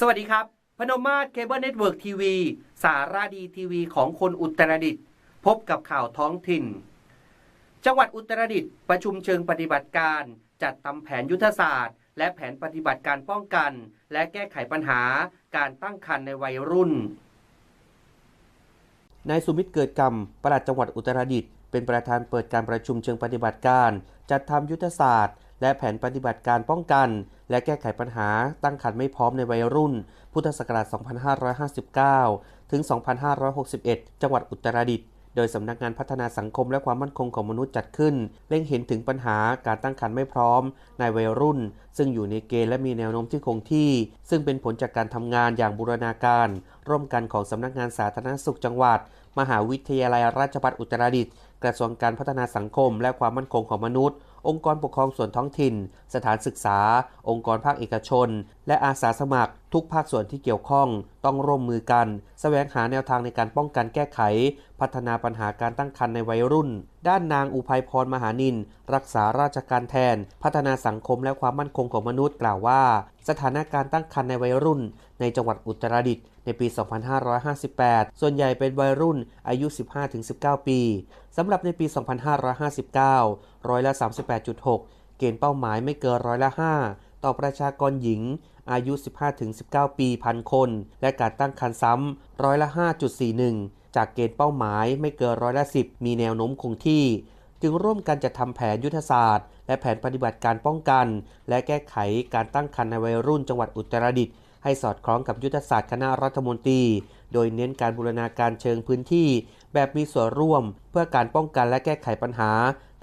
สวัสดีครับ พนมมาศเคเบิลเน็ตเวิร์กทีวีสาราดีทีวีของคนอุตรดิตถ์พบกับข่าวท้องถิ่น จังหวัดอุตรดิตถ์ประชุมเชิงปฏิบัติการ จัดทำแผนยุทธศาสตร์ และแผนปฏิบัติการป้องกัน และแก้ไขปัญหาการตั้งครรภ์ในวัยรุ่นนายสุมิตรเกิดกรรมปลัดจังหวัดอุตรดิตถ์เป็นประธานเปิดการประชุมเชิงปฏิบัติการ จัดทำยุทธศาสตร์ และแผนปฏิบัติการป้องกัน และแก้ไขปัญหาตั้งครรภ์ไม่พร้อมในวัยรุ่น พุทธศักราช 2559 ถึง 2561 จังหวัดอุตรดิตถ์โดยสำนักงานพัฒนาสังคมและความมั่นคงของมนุษย์จัดขึ้น เล็งเห็นถึงปัญหาการตั้งครรภ์ไม่พร้อม ในวัยรุ่น ซึ่งอยู่ในเกณฑ์และมีแนวโน้มที่คงที่ ซึ่งเป็นผลจากการทำงานอย่างบูรณาการ ร่วมกันของสำนักงานสาธารณสุขจังหวัด มหาวิทยาลัยราชภัฏอุตรดิตถ์กระทรวงการพัฒนาสังคมและความมั่นคงของมนุษย์ องค์กรปกครองส่วนท้องถิ่น สถานศึกษา องค์กรภาคเอกชน และอาสาสมัคร ทุกภาคส่วนที่เกี่ยวข้องต้องร่วมมือกันแสวงหาแนวทางในการป้องกันแก้ไข พัฒนาปัญหาการตั้งครรภ์ในวัยรุ่น ด้านนางอุภัยพรมหานิน รักษาราชการแทน พัฒนาสังคมและความมั่นคงของมนุษย์กล่าวว่า สถานการณ์ตั้งครรภ์ในวัยรุ่น ในจังหวัดอุตรดิตถ์ ในปี 2558 ส่วนใหญ่เป็นวัยรุ่นอายุ 15-19 ปี สำหรับในปี 2559 ร้อยละ 38.6 เกณฑ์เป้าหมายไม่เกินร้อยละ 5 ต่อประชากรหญิงอายุ 15-19 ปีพันคน และการตั้งครรภ์ซ้ำร้อยละ 5.41 จากเกณฑ์เป้าหมายไม่เกินร้อยละ 10 มีแนวโน้มคงที่ จึงร่วมกันจะทำแผนยุทธศาสตร์ และแผนปฏิบัติการป้องกัน และแก้ไขการตั้งครรภ์ในวัยรุ่นจังหวัดอุตรดิตถ์ ให้สอดคล้องกับยุทธศาสตร์คณะรัฐมนตรี โดยเน้นการบูรณาการเชิงพื้นที่ แบบมีส่วนร่วม เพื่อการป้องกันและแก้ไขปัญหา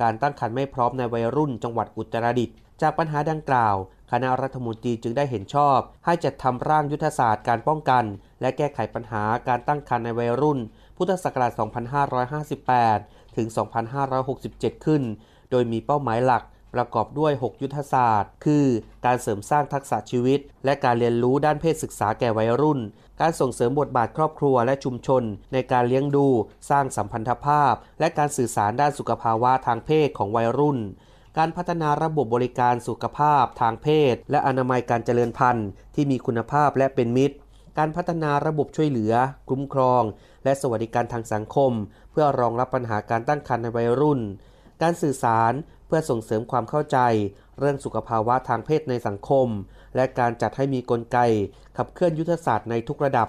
การตั้งครรภ์ไม่พร้อมในวัยรุ่นจังหวัดอุตรดิตถ์จากปัญหาดังกล่าว คณะรัฐมนตรีจึงได้เห็นชอบ ให้จัดทำร่างยุทธศาสตร์การป้องกัน และแก้ไขปัญหาการตั้งครรภ์ในวัยรุ่น พุทธศักราช 2558 ถึง 2567 ขึ้น โดยมีเป้าหมายหลัก ประกอบด้วย 6 ยุทธศาสตร์ คือการเสริมสร้างทักษะชีวิต และการเรียนรู้ด้านเพศศึกษาแก่วัยรุ่น การส่งเสริมบทบาทครอบครัวและชุมชน ในการเลี้ยงดู สร้างสัมพันธภาพ และการสื่อสารด้านสุขภาวะทางเพศของวัยรุ่นการพัฒนาระบบบริการสุขภาพทางเพศ และอนามัยการเจริญพันธุ์ที่มีคุณภาพและเป็นมิตร การพัฒนาระบบช่วยเหลือ คุ้มครอง และสวัสดิการทางสังคม เพื่อรองรับปัญหาการตั้งครรภ์ในวัยรุ่น การสื่อสาร เพื่อส่งเสริมความเข้าใจเรื่องสุขภาวะทางเพศในสังคม และการจัดให้มีกลไก ขับเคลื่อนยุทธศาสตร์ในทุกระดับ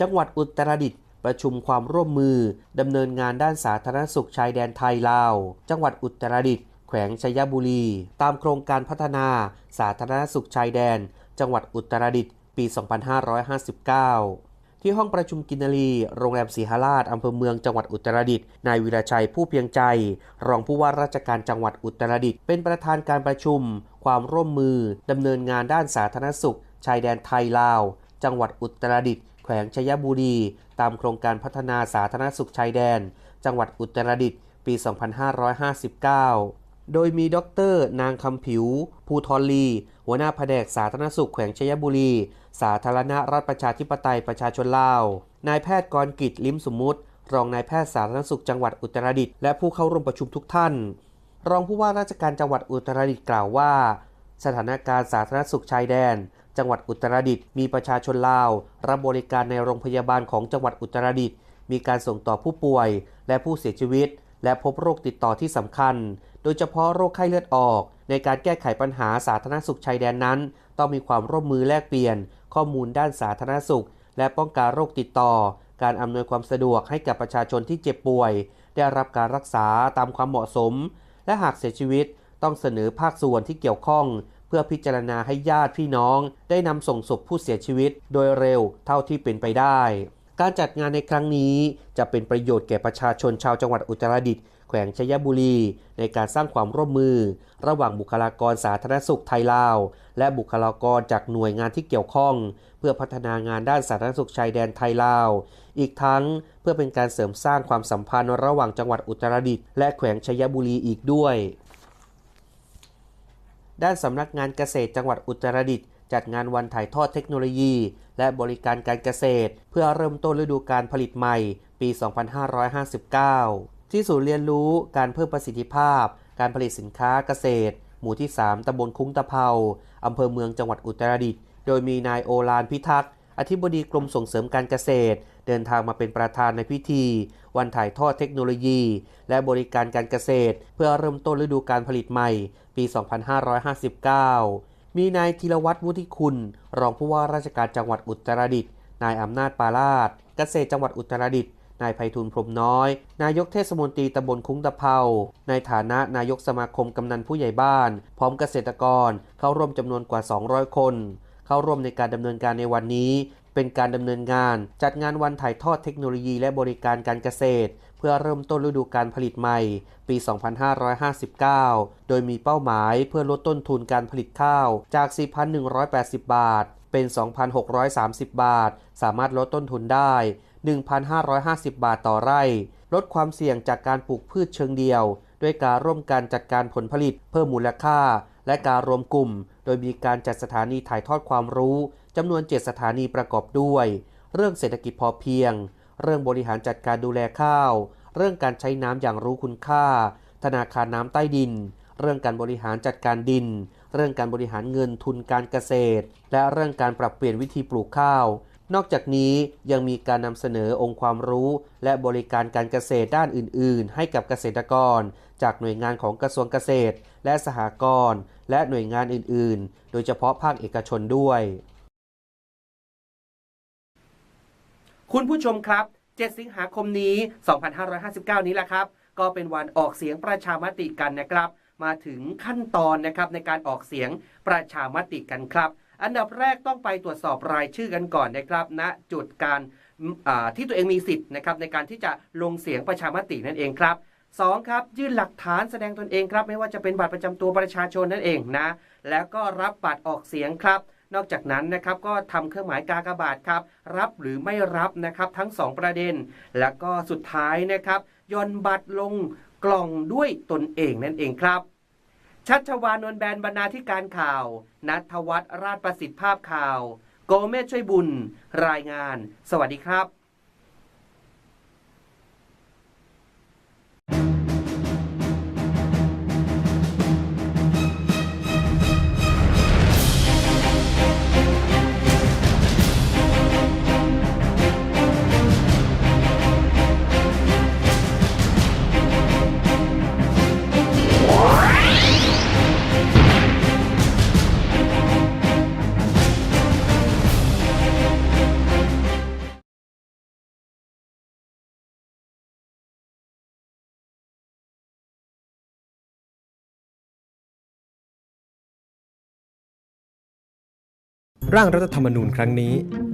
จังหวัดอุตรดิตถ์ประชุมความร่วมมือดำเนินงานด้านสาธารณสุขชายแดนไทยลาว จังหวัดอุตรดิตถ์แขวงชัยบุรี ตามโครงการพัฒนาสาธารณสุขชายแดน จังหวัดอุตรดิตถ์ปี 2559 ที่ห้องประชุมกินารีโรงแรมศรีหราชอำเภอเมืองจังหวัดอุตรดิตถ์นายวิรชัยผู้เพียงใจ รองผู้ว่าราชการจังหวัดอุตรดิตถ์เป็นประธานการประชุม ความร่วมมือดำเนินงานด้านสาธารณสุข ชายแดนไทยลาว จังหวัดอุตรดิตถ์แขวงชัยบุรี ตามโครงการพัฒนาสาธารณสุขชายแดน จังหวัดอุตรดิตถ์ปี 2559 โดยมีดร นางคำผิว ภูทรลี หัวหน้าแผนกสาธารณสุขแขวงชัยบุรี สาธารณรัฐประชาธิปไตยประชาชนลาว นายแพทย์กรกิจลิ้มสมมุติ รองนายแพทย์สาธารณสุขจังหวัดอุตรดิตถ์และผู้เข้าร่วมประชุมทุกท่าน รองผู้ว่าราชการจังหวัดอุตรดิตถ์กล่าวว่า สถานการณ์สาธารณสุขชายแดน จังหวัดอุตรดิตถ์มีประชาชนลาว รับบริการในโรงพยาบาลของจังหวัดอุตรดิตถ์มีการส่งต่อผู้ป่วยและผู้เสียชีวิต และพบโรคติดต่อที่สำคัญ โดยเฉพาะโรคไข้เลือดออก ในการแก้ไขปัญหาสาธารณสุขชายแดนนั้น ต้องมีความร่วมมือแลกเปลี่ยน ข้อมูลด้านสาธารณสุข และป้องกันโรคติดต่อ การอำนวยความสะดวกให้กับประชาชนที่เจ็บป่วย ได้รับการรักษาตามความเหมาะสม และหากเสียชีวิต ต้องเสนอภาคส่วนที่เกี่ยวข้อง เพื่อพิจารณาให้ญาติพี่น้อง ได้นำส่งศพผู้เสียชีวิต โดยเร็วเท่าที่เป็นไปได้ การจัดงานในครั้งนี้จะเป็นประโยชน์แก่ประชาชนชาวจังหวัดอุตรดิตถ์แขวงชัยบุรี ในการสร้างความร่วมมือ ระหว่างบุคลากรสาธารณสุขไทยลาว และบุคลากรจากหน่วยงานที่เกี่ยวข้อง เพื่อพัฒนางานด้านสาธารณสุขชายแดนไทยลาว อีกทั้งเพื่อเป็นการเสริมสร้างความสัมพันธ์ระหว่างจังหวัดอุตรดิตถ์และแขวงชัยบุรีอีกด้วย ด้านสำนักงานเกษตรจังหวัดอุตรดิตถ์จัดงานวันถ่ายทอดเทคโนโลยี และบริการการเกษตร เพื่อเริ่มต้นฤดูการผลิตใหม่ปี 2559 ที่ศูนย์เรียนรู้การเพิ่มประสิทธิภาพ การผลิตสินค้าเกษตร หมู่ที่ 3 ตำบลคุ้งตะเภาอำเภอเมืองจังหวัดอุตรดิตถ์โดยมีนายโอลานพิทักษ์อธิบดีกรมส่งเสริมการเกษตร เดินทางมาเป็นประธานในพิธี วันถ่ายทอดเทคโนโลยี และบริการการเกษตร เพื่อเริ่มต้นฤดูการผลิตใหม่ ปี 2559 มีนายธีรวัตรวุฒิคุณ รองผู้ว่าราชการจังหวัดอุตรดิตถ์นายอำนาจปาลาดเกษตรจังหวัดอุตรดิตถ์นายไพฑูรย์พรมน้อย นายกเทศมนตรีตำบลคุ้งตะเภาในฐานะนายกสมาคมกำนันผู้ใหญ่บ้าน พร้อมเกษตรกร เข้าร่วมจำนวนกว่า 200 คน เข้าร่วมในการดำเนินการในวันนี้ เป็นการดำเนินงาน จัดงานวันถ่ายทอดเทคโนโลยีและบริการการเกษตร พื่อเริ่มต้นฤดูการผลิตใหม่ปี 2559 โดยมีเป้าหมายเพื่อลดต้นทุนการผลิตข้าวจาก 4,180 บาท เป็น 2,630 บาท สามารถลดต้นทุนได้ 1,550 บาทต่อไร่ ลดความเสี่ยงจากการปลูกพืชเชิงเดียว ด้วยการร่วมกันจัดการผลผลิตเพิ่มมูลค่า และการรวมกลุ่ม โดยมีการจัดสถานีถ่ายทอดความรู้จำนวน 7 สถานีประกอบด้วย เรื่องเศรษฐกิจพอเพียง เรื่องบริหารจัดการดูแลข้าว เรื่องการใช้น้ำอย่างรู้คุณค่า ธนาคารน้ำใต้ดิน เรื่องการบริหารจัดการดิน เรื่องการบริหารเงินทุนการเกษตร และเรื่องการปรับเปลี่ยนวิธีปลูกข้าว นอกจากนี้ยังมีการนำเสนอองค์ความรู้ และบริการการเกษตรด้านอื่น ๆ ให้กับเกษตรกร จากหน่วยงานของกระทรวงเกษตร และสหกรณ์และหน่วยงานอื่น ๆ โดยเฉพาะภาคเอกชนด้วย คุณผู้ชมครับ 7 สิงหาคมนี้ 2559 นี้แหละครับ ก็เป็นวันออกเสียงประชามติกันนะครับ มาถึงขั้นตอนนะครับในการออกเสียงประชามติกันครับ อันดับแรกต้องไปตรวจสอบรายชื่อกันก่อนนะครับณนะจุดการที่ตัวเองมีสิทธิ์นะครับในการที่จะลงเสียงประชามตินั่นเองครับสองครับยื่นหลักฐานแสดงตนเองครับ ไม่ว่าจะเป็นบัตรประจำตัวประชาชนนั่นเองนะ แล้วก็รับบัตรออกเสียงครับ นอกจากนั้นนะครับก็ทำเครื่องหมายกากบาทครับรับหรือไม่รับนะครับทั้ง 2 ประเด็น แล้วก็สุดท้ายนะครับย่อนบัตรลงกล่องด้วยตนเองนั่นเองครับ ชัชวานนวลแบนบรรณาธิการข่าว นัทวัฒน์ราชประสิทธิ์ภาพข่าว โกเมศช่วยบุญ รายงาน สวัสดีครับ ร่างรัฐธรรมนูญครั้งนี้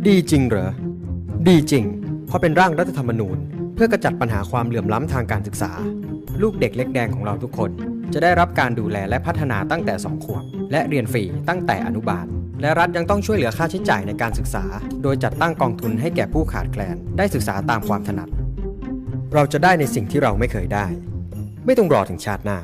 ดีจริงเหรอ ดีจริง เพราะเป็นร่างรัฐธรรมนูญ เพื่อกระจัดปัญหาความเหลื่อมล้ำทางการศึกษา ลูกเด็กเล็กแดงของเราทุกคน จะได้รับการดูแลและพัฒนาตั้งแต่ 2 ขวบ และเรียนฟรีตั้งแต่อนุบาล และรัฐยังต้องช่วยเหลือค่าใช้จ่ายในการศึกษา โดยจัดตั้งกองทุนให้แก่ผู้ขาดแคลน ได้ศึกษาตามความถนัด เราจะได้ในสิ่งที่เราไม่เคยได้ ไม่ต้องรอถึงชาติหน้า